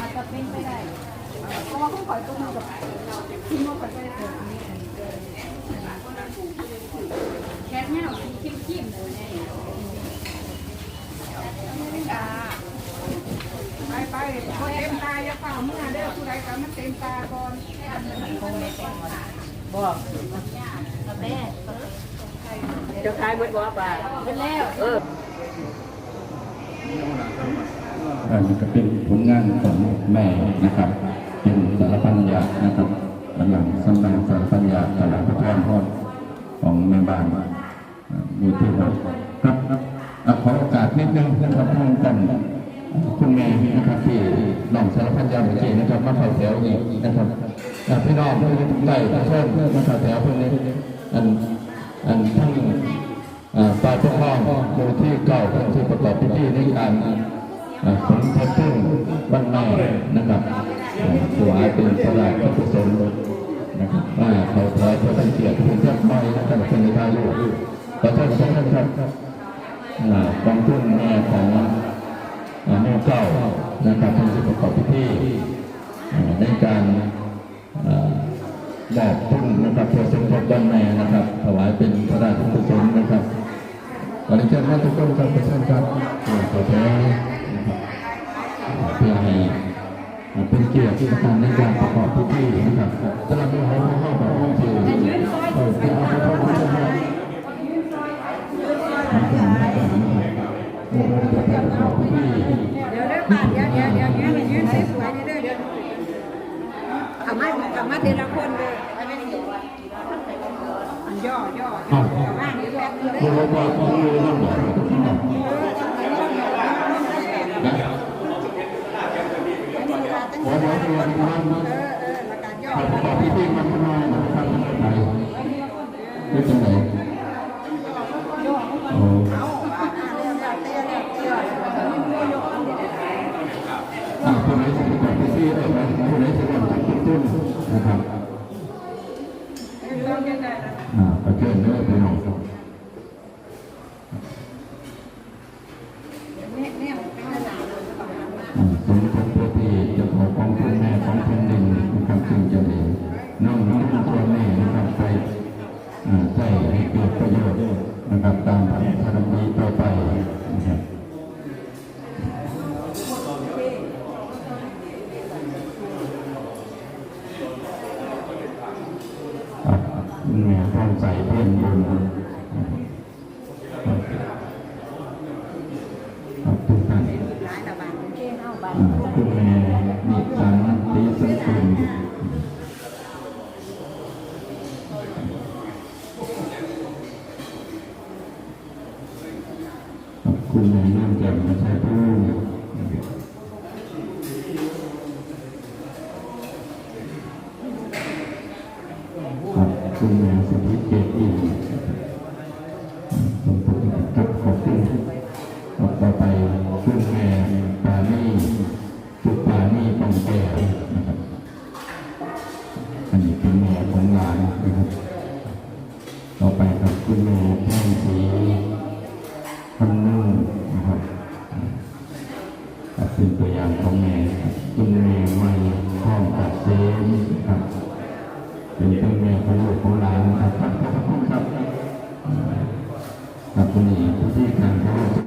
อาจจะเป็นไปได้เพราะว่าเขาขอยตัวมันกับที่มันก็ได้แคทเนี่ยสีเข้มๆเลยเนี่ยไปไปพอเต็มตาอย่าเปล่าเมื่อเด้อผู้ใดก็มันเต็มตาก่อนบอกแม่จะขายเบิดบ่ป่าเป็นแล้วเออ อันนี้ก็เป็นผลงานของแม่นะครับ เป็นสารพันยานะครับหลังสำนักสารพันยาตลาดพระทอนทอดของแม่บ้านอ่าอยู่ที่วัดครับขอโอกาสนิดนึงนะครับท่านกันคุณแม่นะครับที่น้องสารพันยาเมื่อกี้นะครับมาเข้าแถวอีกนะครับอะพี่น้องเพื่อนทุกท่านทุกท่านมาเข้าแถวเพื่อนนี้อันอันทั้ง ฝ่ายปกครองหมู่ที่เก้าที่ประกอบพิธีในการอ่าผมพระพึ่งบ้านแม่นะครับอ่าถวายเป็นพระราชกุศลนะครับว่าเขาถวายพระตั้งเกียรติเป็นเจ้าคอยนะครับเป็นทายุขอท่านท่านครับอากองทุนแม่ของอาแม่เก้านะครับท่านที่ประกอบพิธีในการอ่าบทุน ขอเรียนเชิญท่านทุกท่านครับไปเชิญครับขอแท้นะครับเพื่อให้เป็นเกียรติที่การในการประกอบพิธีนะครับสำหรับให้องห้องของที่เออที่เอาไปทอดที่จะให้โอ้โหจะไปประกอบพิธีเดี๋ยวเด้อป่าเดี๋ยวเดี๋ยวเดี๋ยวเดี๋ยวเดี๋ยวสวยๆเด้อเดี๋ยวเอามาเอามาทีละคนเด้อย่อย่อย่อเอามานี่แป๊บนึงเด้โอ้อโหบอกที่นั่นบอกขอขอเรียนท่านเออเออแล้วกันย่อประกอบพิธีมันทำไมนะครับไปนี่เป็นเล้วเตี้ยวเตี้ยอ่าคนไหนจะประกอบพิธีเอ นไหนจะทำกิจตุ้นนะครับเรื่องยังไงล่ะอ่าประเชิญเด้อพี่น้องครับ เนี่ยเนี่ยเป็นขนาดเลย ประมาณนั้นอ่าสมทบเพื่อที่จะขอของคุณแม่ของแผ่นดินนะครับซึ่งจะได้น้องน้องตัวแม่นะครับไปใช้ให้เกิดประโยชน์นะครับตามพระธรรมดีต่อไปนะครับแม่ท่องใส่เพื่อนบุญครับทุกท่าน หลายตะบานเก่งเอาบาน อ่า คุณแม่มีสันติสันติคุณแม่เริ่มจากมาใช้ผู้คุณแม่สุธิเกตอีก ต่อไปคุณแม่ปานีสุปานี่ปองแก้วนะครับอันนี้เป็นแม่ของหลานนะครับ ต่อไปครับคุณแม่แท่งสีคำนึ่งนะครับเป็นตัวอย่างของแม่คุณแม่ไม่ห้องตัดเซนครับเป็นตัวแม่ของลูกของ